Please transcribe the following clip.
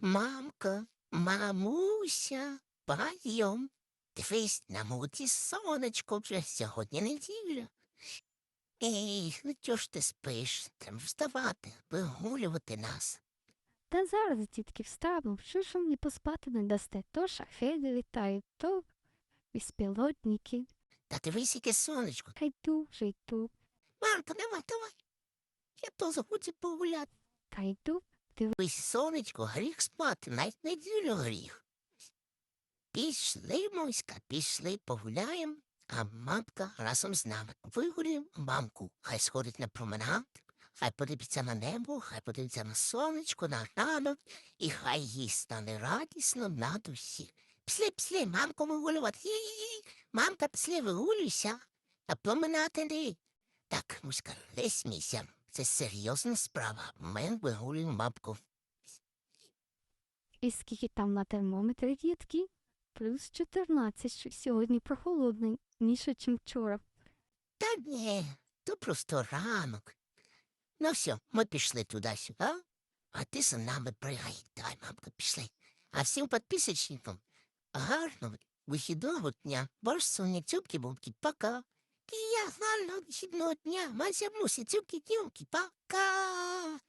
Мамка, мамуся, пайом. Дивись, на муті сонечко вже сьогодні неділя. Ей, ну чого ж ти спиш? Треба вставати, вигулювати нас. Та зараз, дітки, встану. Що ж мені поспати не дасте? То шахеди літають, то безпілотники. Та дивись, яке сонечко. Та йду вже йду. Мамка, давай, давай. Я то захочу погуляти. Та йду. Дивись, сонечко, гріх спати, навіть неділю гріх. Пішли, моська, пішли, погуляємо, а мамка разом з нами. Вигулюємо мамку, хай сходить на променад, хай подивиться на небо, хай подивиться на сонечко, на ранок, і хай їй стане радісно на душі. Пішли, пішли, мамку вигулювати. Ї-ї-ї. Мамка, пішли, вигулюйся, а променад іди. Так, муська, не. Це серйозна справа. Ми вигулюємо мамку. І скільки там на термометрі, дітки? Плюс 14, що сьогодні прохолодний, ніше, чим вчора. Та ні, то просто ранок. Ну все, ми пішли туди-сюди, а ти за нами пригай. Давай, мамка, пішли. А всім підписочникам гарного вихідного дня. Борщ соня цюбки пока. І я гарного вихідного дня. Мася мусі цюбки днюмки пока.